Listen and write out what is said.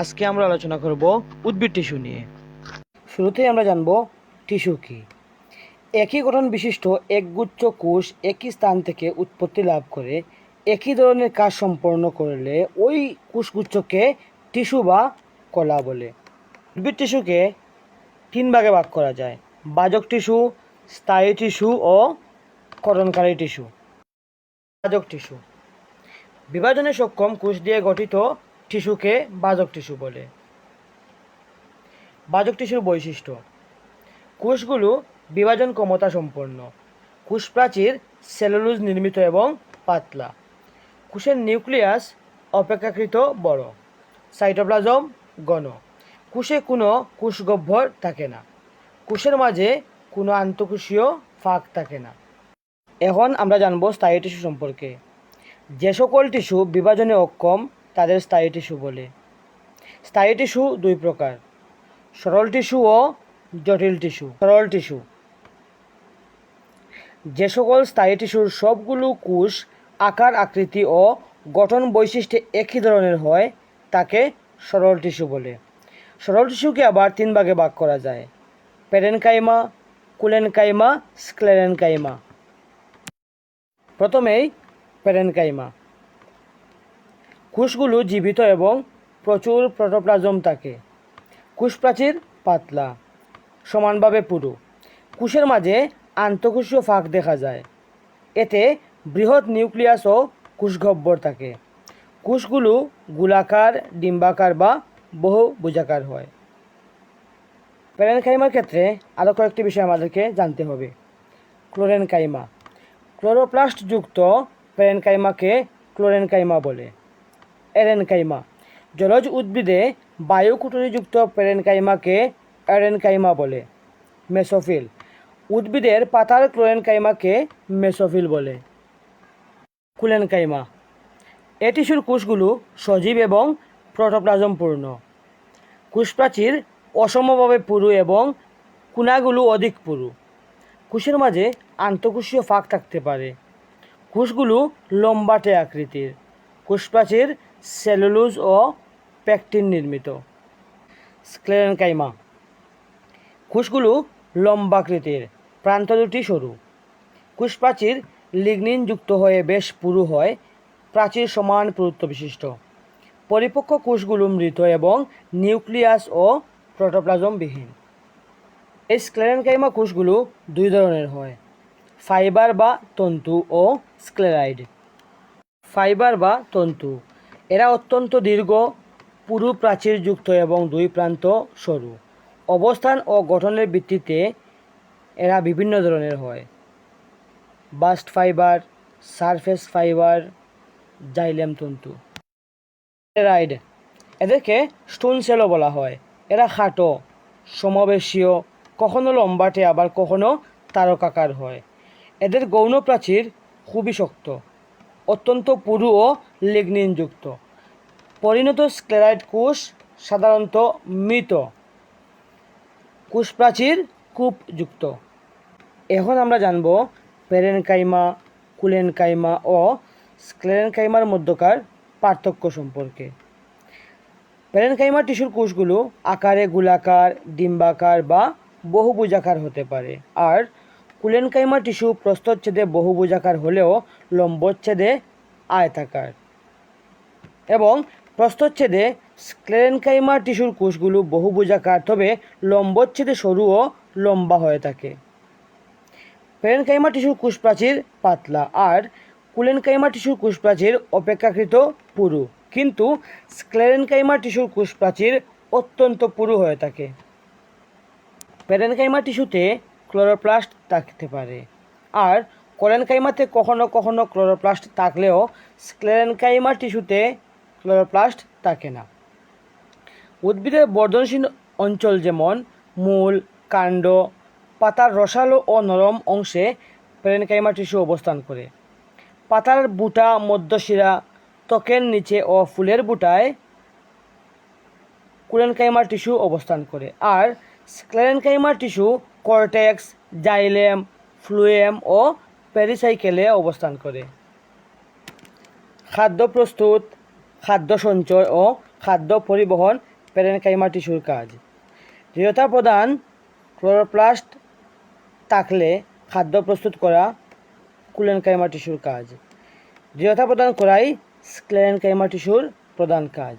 আজকে আমরা আলোচনা করব উদ্ভিদ টিস্যু নিয়ে। শুরুতেই আমরা জানব টিস্যু কী। একই গঠন বিশিষ্ট একগুচ্ছ কোষ একই স্থান থেকে উৎপত্তি লাভ করে একই ধরনের কাজ সম্পন্ন করলে ওই কোষগুচ্ছকে টিস্যু বা কলা বলে। উদ্ভিদ টিস্যুকে তিন ভাগে ভাগ করা যায়, বাজক টিস্যু, স্থায়ী টিস্যু ও করণকারী টিস্যু। বাজক টিস্যু। বিভাজনে সক্ষম কোষ দিয়ে গঠিত টিস্যুকে বাজক টিস্যু বলে। বাজক টিস্যুর বৈশিষ্ট্য, কোষগুলো বিভাজন ক্ষমতা সম্পন্ন। কোষ প্রাচীর সেলুলোজ নির্মিত এবং পাতলা। কোষের নিউক্লিয়াস অপেক্ষাকৃত বড়। সাইটোপ্লাজম ঘন। কোষে কোনো কোষগহ্বর থাকে না। কোষের মাঝে কোনো আন্তঃকোষীয় ফাঁক থাকে না। এখন আমরা জানব স্থায়ী টিস্যু সম্পর্কে। যে সকল টিস্যু বিভাজনে অক্ষম তাদের স্থায়ী টিস্যু বলে। স্থায়ী টিস্যু দুই প্রকার, সরল টিস্যু ও জটিল টিস্যু। সরল টিস্যু। যে সকল স্থায়ী টিস্যুর সবগুলো কোষ, আকার, আকৃতি ও গঠন বৈশিষ্ট্যে একই ধরনের হয়, তাকে সরল টিস্যু বলে। সরল টিস্যুকে আবার তিন ভাগে ভাগ করা যায় প্যারেনকাইমা কুলেনকাইমা স্ক্লেরেনকাইমা প্রথমেই প্যারেনকাইমা কোষগুলো জীবিত এবং প্রচুর প্রোটোপ্লাজম থাকে। কোষ প্রাচীর পাতলা, সমানভাবে পুরু। কোষের মাঝে আন্তঃকোষীয় ফাঁক দেখা যায়। এতে বৃহৎ নিউক্লিয়াস ও কোষগহ্বর থাকে। কোষগুলো গোলাকার, ডিম্বাকার বা বহু ভুজাকার হয়। প্যারেনকাইমার ক্ষেত্রে আরও কয়েকটি বিষয় আমাদেরকে জানতে হবে। ক্লোরেনকাইমা। ক্লোরোপ্লাস্টযুক্ত প্যারেনকাইমাকে ক্লোরেনকাইমা বলে। এরেনকাইমা। জলজ উদ্ভিদে বায়ুকুটুরিযুক্ত প্যারেনকাইমাকে এরেনকাইমা বলে, মেসোফিল। উদ্ভিদের পাতার ক্লোরেনকাইমাকে মেসোফিল বলে, কুলেনকাইমা। এ টিস্যুর কোষগুলো সজীব এবং প্রোটোপ্লাজমপূর্ণ। কোষপ্রাচীর অসমভাবে পুরু এবং কুনাগুলো অধিক পুরু। কোষের মাঝে আন্তঃকোষীয় ফাঁক থাকতে পারে। কোষগুলো লম্বাটে আকৃতির। কোষপ্রাচীর সেলুলোজ ও প্যাকটিন নির্মিত। স্ক্লেরেনকাইমা কোষগুলো লম্বাকৃতির প্রান্ত দুটি সরু। কোষপ্রাচীর লিগনিন যুক্ত হয়ে বেশ পুরু হয়, প্রাচীর সমান পুরুত্ব বিশিষ্ট। পরিপক্ক কোষগুলো মৃত এবং নিউক্লিয়াস ও প্রোটোপ্লাজমবিহীন। এই স্ক্লেরেনকাইমা কোষগুলো দুই ধরনের হয়, ফাইবার বা তন্তু ও স্ক্লেরাইড। ফাইবার বা তন্তু এরা অত্যন্ত দীর্ঘ, পুরু প্রাচীরযুক্ত এবং দুই প্রান্ত সরু। অবস্থান ও গঠনের ভিত্তিতে এরা বিভিন্ন ধরনের হয়। Bast fibre, surface fibre, xylem তন্তু। রাইড। এদেরকে স্টোন সেলও বলা হয়। এরা খাটো, সমাবেশীয়, কখনো লম্বাটে, আবার কখনো তারকাকার হয়। এদের গৌণ প্রাচীর খুবই শক্ত। অত্যন্ত পুরু ও লিগনিনযুক্ত। পরিণত স্ক্লেরাইড কোষ সাধারণত মৃত। কোষ প্রাচীর কূপযুক্ত। এখন আমরা জানব পেরেনকাইমা, কুলেনকাইমা ও স্ক্লেরেনকাইমার মধ্যকার পার্থক্য সম্পর্কে। প্যারেনকাইমা টিস্যুর কোষগুলো আকারে গোলাকার, ডিম্বাকার বা বহুভুজাকার হতে পারে। আর কুলেনকাইমা টিস্যু প্রস্তচ্ছেদে বহুভুজাকার হলেও লম্বচ্ছেদে আয়তাকার। এবং প্রস্তচ্ছেদে স্ক্লেরেনকাইমা টিস্যুর কোষগুলো বহুভুজাকার, তবে লম্বচ্ছেদে সরু ও লম্বা হয়ে থাকে। প্যারেনকাইমা টিস্যুর কোষ প্রাচীর পাতলা আর কুলেনকাইমা টিস্যুর কোষ প্রাচীর অপেক্ষাকৃত পুরু। কিন্তু স্ক্লেরেনকাইমা টিস্যুর কোষ প্রাচীর অত্যন্ত পুরু হয়ে থাকে। প্যারেনকাইমা টিস্যুতে ক্লোরোপ্লাস্ট থাকতে পারে। আর কোলেনকাইমাতে কখনো কখনো ক্লোরোপ্লাস্ট থাকলেও স্ক্লেরেনকাইমা টিস্যুতে ক্লোরোপ্লাস্ট থাকে না। উদ্ভিদের বর্ধনশীল অঞ্চল যেমন মূল, কাণ্ড, পাতার রসালো ও নরম অংশে প্যারেনকাইমা টিস্যু অবস্থান করে। পাতার বুটা, মধ্যশিরা, ত্বকের নিচে ও ফুলের বুটায় কুলেনকাইমার টিস্যু অবস্থান করে। আর স্ক্লেরেনকাইমার টিস্যু কর্টেক্স, জাইলেম, ফ্লুয়েম ও প্যারিসাইকেলে অবস্থান করে। খাদ্য প্রস্তুত, খাদ্য সঞ্চয় ও খাদ্য পরিবহন প্যারেনকাইমা টিস্যুর কাজ। দৃঢ়তা প্রদান, ক্লোরোপ্লাস্ট থাকলে খাদ্য প্রস্তুত করা কুলেনকাইমা টিস্যুর কাজ। দৃঢ়তা প্রদান করাই স্ক্লেরেনকাইমা টিস্যুর প্রধান কাজ।